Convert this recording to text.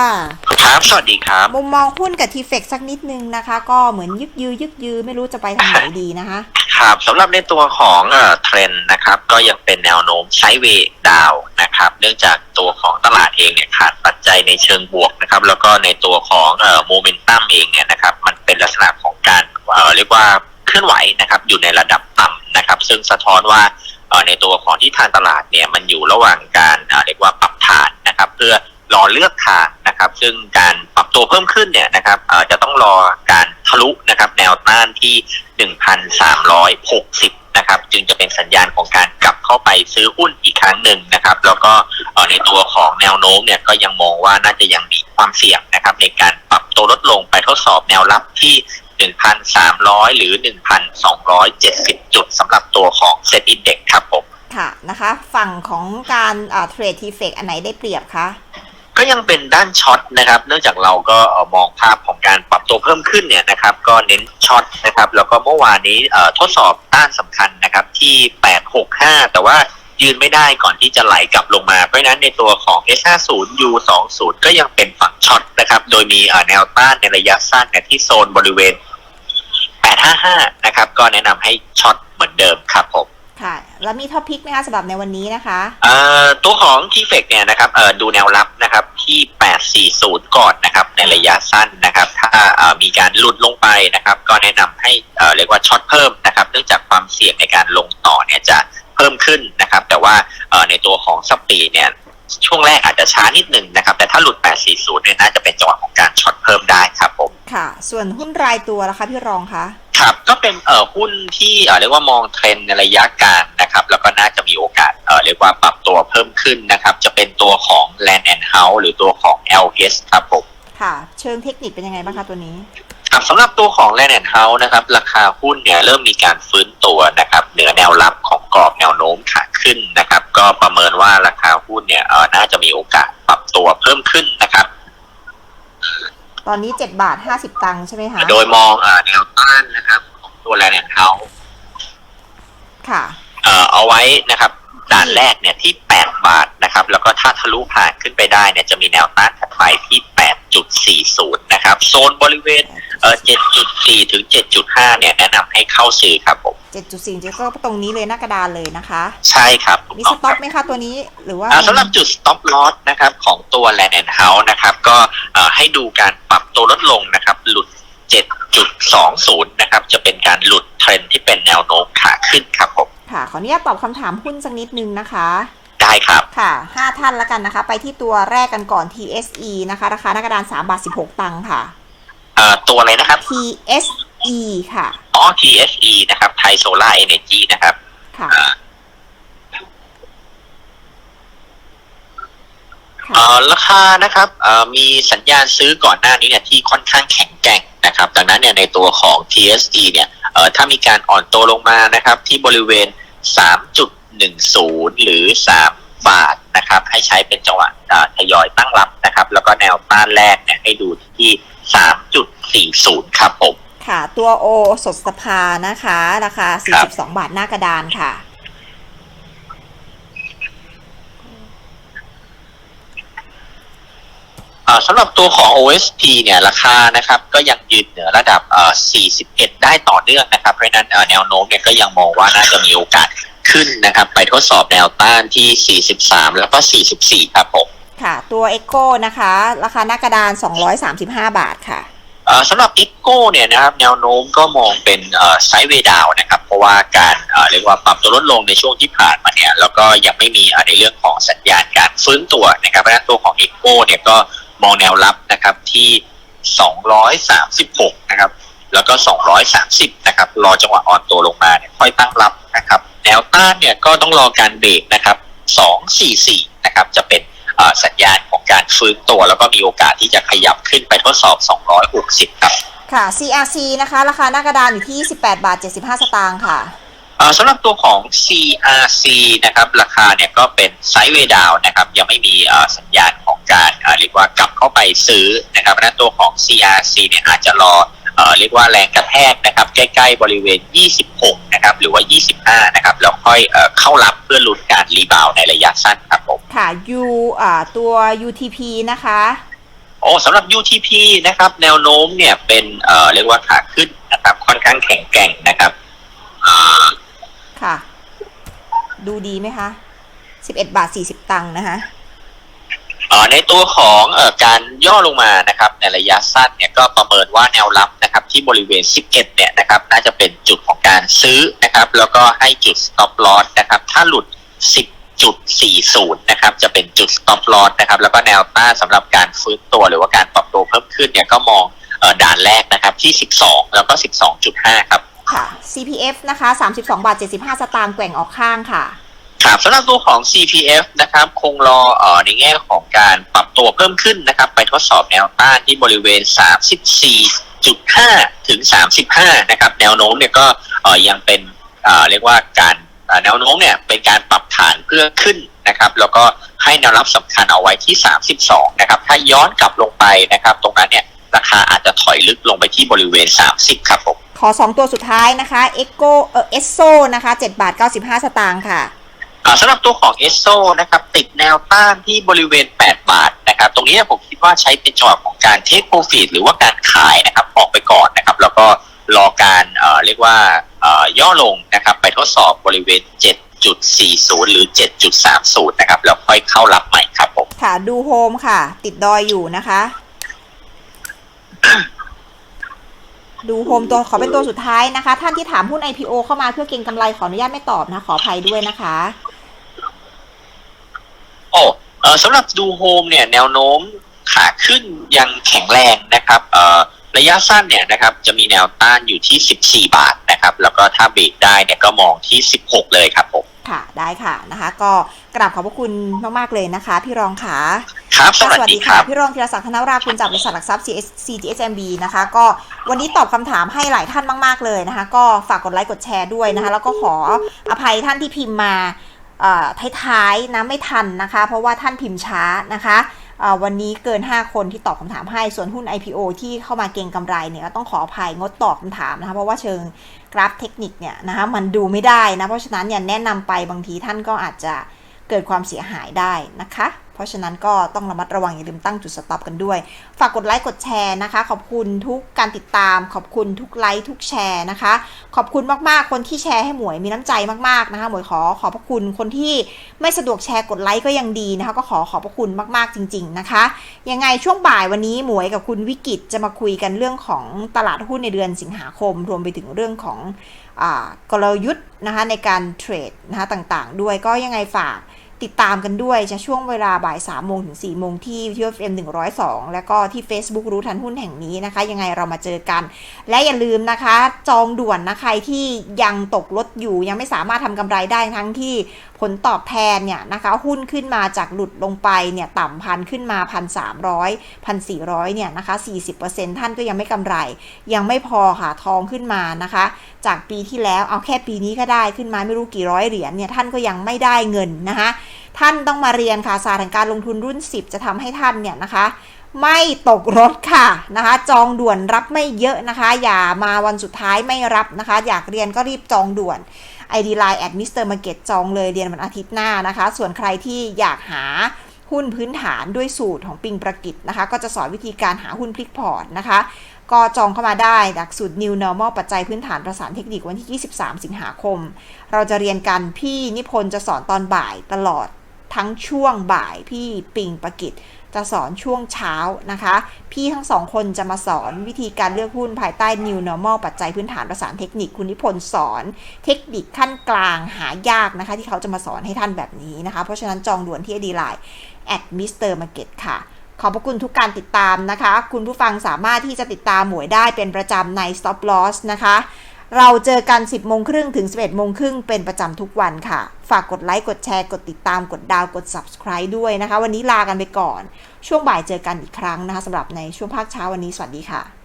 ค่ะครับ สวัสดีครับ มุมมองหุ้นกับทีเฟกสักนิดนึงนะคะ ก็เหมือนยึกยือยึกยือไม่รู้จะไปทางไหนดีนะคะ ครับสำหรับในตัวของเอ่อเทรนด์นะครับ ก็ยังเป็นแนวโน้มไซด์เวย์ดาวนะครับ เนื่องจากตัวของตลาดเองเนี่ยขาดปัจจัยในเชิงบวกนะครับ แล้วก็ในตัวของเอ่อโมเมนตัมเองเนี่ยนะครับ มันเป็นลักษณะของการเอ่อเรียกว่าเคลื่อนไหวนะครับ อยู่ในระดับต่ำนะครับ ซึ่งสะท้อนว่าเอ่อในตัวของที่ทางตลาดเนี่ยมันอยู่ระหว่างการเอ่อเรียกว่าปรับฐานนะครับ เพื่อ รอเลือกทางนะครับ ซึ่งการปรับตัวเพิ่มขึ้นเนี่ยนะครับจะต้องรอการทะลุนะครับ แนวต้านที่ 1,360 นะครับ จึงจะเป็นสัญญาณของการกลับเข้าไปซื้อหุ้นอีกครั้งหนึ่งนะครับ แล้วก็ในตัวของแนวโน้มเนี่ยก็ยังมองว่าน่าจะยังมีความเสี่ยงนะครับ ในการปรับตัวลดลงไปทดสอบแนวรับที่1,300 หรือ 1,270 จุดสำหรับตัวของเซ็ตอินเด็กครับผม ค่ะนะคะ ฝั่งของการเทรดทีเฟกอันไหนได้เปรียบคะ ก็ยังเป็นด้านช็อตนะครับ เนื่องจากเราก็มองภาพของการปรับตัวเพิ่มขึ้นเนี่ยนะครับ ก็เน้นช็อตนะครับ แล้วก็เมื่อวานนี้ทดสอบต้านสำคัญนะครับที่ 865 แต่ว่ายืนไม่ได้ก่อนที่จะไหลกลับลงมา เพราะฉะนั้นในตัวของ S50 U20 ก็ยังเป็นฝั่งช็อตนะครับ โดยมีแนวต้านในระยะสั้นเนี่ยที่โซนบริเวณ 855 นะครับ ก็แนะนำให้ช็อตเหมือนเดิมครับผม ค่ะ แล้วมีท็อปพิกไหมคะสำหรับในวันนี้นะคะเอ่อตัวของ t f e c เนี่ยนะครับเอ่อดูแนวรับนะครับที่ 840 ก่อนนะครับในระยะสั้นนะครับ ถ้าเอ่อมีการหลุดลงไปนะครับ ก็แนะนำให้เอ่อเรียกว่าช็อตเพิ่มนะครับ เนื่องจากความเสี่ยงในการลงต่อเนี่ยจะเพิ่มขึ้นนะครับ แต่ว่าเอ่อในตัวของสปีเนี่ย ช่วงแรกอาจจะช้านิดหนึ่งนะครับ แต่ถ้าหลุด 840 เนี่ยน่าจะเป็นจังหวะของการช็อตเพิ่มได้ครับผม ค่ะ ส่วนหุ้นรายตัวล่ะคะพี่รองคะครับก็เป็นเอ่อหุ้นที่เอ่อเรียกว่ามองเทรนด์ในระยะกลางนะครับแล้วก็น่าจะมีโอกาสเอ่อเรียกว่าปรับตัวเพิ่มขึ้นนะครับจะเป็นตัวของ Land and House หรือตัวของ LS ครับผมค่ะ เชิงเทคนิคเป็นยังไงบ้างคะตัวนี้ครับสำหรับตัวของ Land and House นะครับราคาหุ้นเนี่ยเริ่มมีการฟื้นตัวนะครับเหนือแนวรับของกรอบแนวโน้มขาขึ้นนะครับก็ประเมิ พิ่มขึ้นนะครับ ตอนนี้7บาท50ตังค์ใช่ไหมคะ โดยมองเอ่อแนวต้านนะครับ ของตัว Land and House ค่ะเอ่อเอาไว้นะครับด่านแรกเนี่ยที่ 8 บาทนะครับ แล้วก็ถ้าทะลุผ่านขึ้นไปได้เนี่ยจะมีแนวต้านถัดไปที่ 8.40 นะครับ โซนบริเวณ เอ่อ7.4ถึง7.5เนี่ยแนะนำให้เข้าซื้อครับผม 7.4เจ๊ก็ตรงนี้เลยหน้ากระดานเลยนะคะ ใช่ครับถูกมีต้สองต็คอรัปไหมคะตัวนี้หรือว่า อ่าสำหรับจุด stop loss นะครับของตัว Land and House นะครับก็เอ่อให้ดูการปรับตัวลดลงนะครับ หลุด 7.20 นะครับ จะเป็นการหลุดเทรนด์ที่เป็นแนวโน้มขาขึ้นครับผม ค่ะขออนุญาตตอบคำถามหุ้นสักนิดนึงนะคะ ได้ครับ ค่ะ 5 ท่านแล้วกันนะคะ ไปที่ตัวแรกกันก่อน TSE นะคะ ราคาหน้ากระดาน3บาท16 ตังค์ค่ะเอ่อตัวอะไรนะครับ TSE ค่ะ อ๋อ TSE นะครับ ไทยโซล่าเอเนจีนะครับค่ะอ่าค่ะ เอ่อราคานะครับเอ่อมีสัญญาณซื้อก่อนหน้านี้เนี่ยที่ค่อนข้างแข็งแกร่งนะครับ ดังนั้นเนี่ยในตัวของ TSE เนี่ยเอ่อถ้ามีการอ่อนตัวลงมานะครับ ที่บริเวณ 3.10 หรือ 3 บาทนะครับ ให้ใช้เป็นจังหวะอ่าทยอยตั้งรับนะครับ แล้วก็แนวต้านแรกเนี่ยให้ดูที่ 3.40ครับผม ค่ะ ตัว O สดสภานะคะ ราคาครับ42บาทหน้ากระดานค่ะเอ่อสำหรับตัวของ OSP เนี่ยราคานะครับ ก็ยังยืนเหนือระดับเอ่อ41 ได้ต่อเนื่องนะครับ เพราะฉะนั้นเอ่อแนวโน้มเนี่ยก็ยังมองว่าน่าจะมีโอกาสขึ้นนะครับ ไปทดสอบแนวต้านที่ 43 แล้วก็ 44 ครับผม ค่ะ ตัว Echo นะคะ ราคาหน้ากระดาน 235 บาทค่ะสำหรับอิโก้เนี่ยนะครับแนวโน้มก็มองเป็นไซด์เวดาวนะครับ เพราะว่าการเอ่อเรียกว่าปรับตัวลดลงในช่วงที่ผ่านมาเนี่ยแล้วก็ยังไม่มีในเรื่องของสัญญาณการฟื้นตัวนะครับเพราะฉะนั้นตัวของอิโก้เนี่ยก็มองแนวรับนะครับที่ 236 นะครับ แล้วก็ 230 นะครับ รอจังหวะอ่อนตัวลงมาเนี่ยค่อยตั้งรับนะครับ แนวต้านเนี่ยก็ต้องรอการเบรกนะครับ 244 นะครับ จะเป็น สัญญาณของการฟื้นตัว แล้วก็มีโอกาสที่จะขยับขึ้นไปทดสอบ 260 ครับ ค่ะ CRC นะคะ ราคาหน้ากระดานอยู่ที่ 18 บาท 75 สตางค์ค่ะเอ่อสำหรับตัวของ CRC นะครับ ราคาเนี่ยก็เป็นไซด์เวย์ดาวนะครับ ยังไม่มีเอ่อสัญญาณของการเอ่อเรียกว่ากลับเข้าไปซื้อนะครับเพราะฉะนั้นตัวของ CRC เนี่ยอาจจะรอ เอ่อเรียกว่าแรงกระแทกนะครับใกล้ๆบริเวณ 26 นะครับหรือว่า 25 นะครับแล้วค่อยเอ่อเข้ารับเพื่อลุ้นการรีบาวด์ในระยะสั้นครับผมค่ะ U อ่าตัว UTP นะคะโอ้สำหรับ UTP นะครับแนวโน้มเนี่ยเป็นเอ่อเรียกว่าขาขึ้นนะครับค่อนข้างแข็งแกร่งนะครับอ่าค่ะ ดูดีไหมคะ 11 บาท 40 ตังค์นะคะเอ่อ ในตัวของอการย่อลงมานะครับในระยะสั้นเนี่ยก็ประเมินว่าแนวรับนะครับที่บริเวณ 11 เนี่ยนะครับน่าจะเป็นจุดของการซื้อนะครับแล้วก็ให้จุด stop loss นะครับถ้าหลุด 10.40 นะครับจะเป็นจุด stop loss นะครับแล้วก็แนวต้านสำหรับการฟื้นตัวหรือว่าการปรับตัวเพิ่มขึ้นเนี่ยก็มองอด่านแรกนะครับที่ 12 แล้วก็ 12.5 ครับค่ะ CPF นะคะ 32 บาท 75 สตางค์แกว่งออกข้างค่ะ ครับสำหรับตัวของ CPF นะครับคงรออในแง่ของการปรับตัวเพิ่มขึ้นนะครับ ไปทดสอบแนวต้านที่บริเวณ 34.5 ถึง 35 นะครับ แนวโน้มเนี่ยก็ยังเป็นเรียกว่าการแนวโน้มเนี่ยเป็นการปรับฐานเพื่อขึ้นนะครับ แล้วก็ให้แนวรับสำคัญเอาไว้ที่ 32 นะครับ ถ้าย้อนกลับลงไปนะครับ ตรงนั้นเนี่ยราคาอาจจะถอยลึกลงไปที่บริเวณ 30 ครับผมขอ 2 ตัวสุดท้ายนะคะ Echo เอ่อ Esso นะคะ7บาท 95 สตางค์ค่ะ สำหรับตัวของ e s o นะครับติดแนวต้านที่บริเวณ 8 บาทนะครับตรงนี้ผมคิดว่าใช้เป็นจังหวะของการเทคโปรฟิตหรือว่าการขายนะครับออกไปก่อนนะครับแล้วก็รอการเเรียกว่าย่อลงนะครับไปทดสอบบริเวณ 7.40 หรือ 7.30 นะครับแล้วค่อยเข้ารับใหม่ครับผมค่ะดูโฮมค่ะ ติดดอยอยู่นะคะ ดูโฮมตัวขอเป็นตัวสุดท้ายนะคะ ท่านที่ถามหุ้น IPO เข้ามาเพื่อเก็งกำไรขออนุญาตไม่ตอบนะ ขออภัยด้วยนะคะ โอ้เอ่อสำหรับดูโฮมเนี่ยแนวโน้มขาขึ้นยังแข็งแรงนะครับเอ่อระยะสั้นเนี่ยนะครับจะมีแนวต้านอยู่ที่ 14 บาทนะครับ แล้วก็ถ้าเบรกได้เนี่ยก็มองที่ 16 เลยครับผมค่ะได้ค่ะนะคะ ก็กราบขอบพระคุณมาก ๆ เลยนะคะ พี่รองค่ะครับสวัสดีครับพี่รองธีรศักดิ์ธนราคุณจากบริษัทหลักทรัพย์ CS CGSMB นะคะ ก็วันนี้ตอบคำถามให้หลายท่านมาก ๆ เลยนะคะ ก็ฝากกดไลค์กดแชร์ด้วยนะคะ แล้วก็ขออภัยท่านที่พิมพ์มาเอ่อ ท้ายๆนะไม่ทันนะคะ เพราะว่าท่านพิมพ์ช้านะคะวันนี้เกิน 5 คนที่ตอบคำถามให้ ส่วนหุ้น IPO ที่เข้ามาเก็งกำไรเนี่ยก็ต้องขออภัยงดตอบคำถามนะคะเพราะว่าเชิงกราฟเทคนิคเนี่ยนะคะมันดูไม่ได้นะ เพราะฉะนั้นเนี่ยแนะนำไปบางทีท่านก็อาจจะเกิดความเสียหายได้นะคะเพราะฉะนั้นก็ต้องระมัดระวังอย่าลืมตั้งจุดสต็อปกันด้วย ฝากกดไลค์กดแชร์นะคะ ขอบคุณทุกการติดตาม ขอบคุณทุกไลค์ทุกแชร์นะคะ ขอบคุณมากๆ คนที่แชร์ให้หมวยมีน้ำใจมากๆนะคะ หมวยขอขอบพระคุณคนที่ไม่สะดวกแชร์กดไลค์ก็ยังดีนะคะ ก็ขอขอบพระคุณมากๆจริง ๆนะคะ ยังไงช่วงบ่ายวันนี้หมวยกับคุณวิกิตจะมาคุยกันเรื่องของตลาดหุ้นในเดือนสิงหาคม รวมไปถึงเรื่องของอกลยุทธ์นะคะในการเทรดนะคะต่างๆ ด้วยก็ยังไงฝาก ติดตามกันด้วยจะช่วงเวลาบ่าย3โมงถึง4โมงที่ที่ FM 102 แล้วก็ที่ Facebook รู้ทันหุ้นแห่งนี้นะคะ ยังไงเรามาเจอกัน และอย่าลืมนะคะ จองด่วนนะใครที่ยังตกรถอยู่ยังไม่สามารถทำกำไรได้ทั้งที่ผลตอบแทนเนี่ยนะคะหุ้นขึ้นมาจากหลุดลงไปเนี่ยต่ำพันขึ้นมาพันสามร้อยพันสี่ร้อยเนี่ยนะคะ 40%ท่านก็ยังไม่กำไร ยังไม่พอค่ะทองขึ้นมานะคะ จากปีที่แล้วเอาแค่ปีนี้ก็ได้ขึ้นมาไม่รู้กี่ร้อยเหรียญเนี่ยท่านก็ยังไม่ได้เงินนะคะ ท่านต้องมาเรียนค่ะศาสตร์แห่งการลงทุนรุ่น 10 จะทำให้ท่านเนี่ยนะคะไม่ตกรถค่ะนะคะ จองด่วนรับไม่เยอะนะคะ อย่ามาวันสุดท้ายไม่รับนะคะ อยากเรียนก็รีบจองด่วน ID Line at Mr. Market จองเลยเรียนวันอาทิตย์หน้านะคะ ส่วนใครที่อยากหาหุ้นพื้นฐานด้วยสูตรของปิงประกิตนะคะ ก็จะสอนวิธีการหาหุ้นพลิกพอร์ตนะคะ ก็จองเข้ามาได้หลักสูตร New Normal ปัจจัยพื้นฐานประสานเทคนิควันที่ 23 สิงหาคม เราจะเรียนกันพี่นิพนธ์จะสอนตอนบ่ายตลอด ทั้งช่วงบ่ายพี่ปิงประกิตจะสอนช่วงเช้านะคะ พี่ทั้งสองคนจะมาสอนวิธีการเลือกหุ้นภายใต้ New Normal ปัจจัยพื้นฐานประสานเทคนิคคุณนิพนธ์สอน เทคนิคขั้นกลางหายากนะคะ ที่เขาจะมาสอนให้ท่านแบบนี้นะคะ เพราะฉะนั้นจองด่วนที่ดีไลน์ at Mr. Market ค่ะ ขอบพระคุณทุกการติดตามนะคะ คุณผู้ฟังสามารถที่จะติดตามหมวยได้เป็นประจำใน Stop Loss นะคะ เราเจอกัน 10 โมงครึ่งถึง 11 โมงครึ่งเป็นประจำทุกวันค่ะ ฝากกดไลค์กดแชร์กดติดตามกดดาวกด subscribe ด้วยนะคะ วันนี้ลากันไปก่อน ช่วงบ่ายเจอกันอีกครั้งนะคะสำหรับในช่วงภาคเช้าวันนี้สวัสดีค่ะ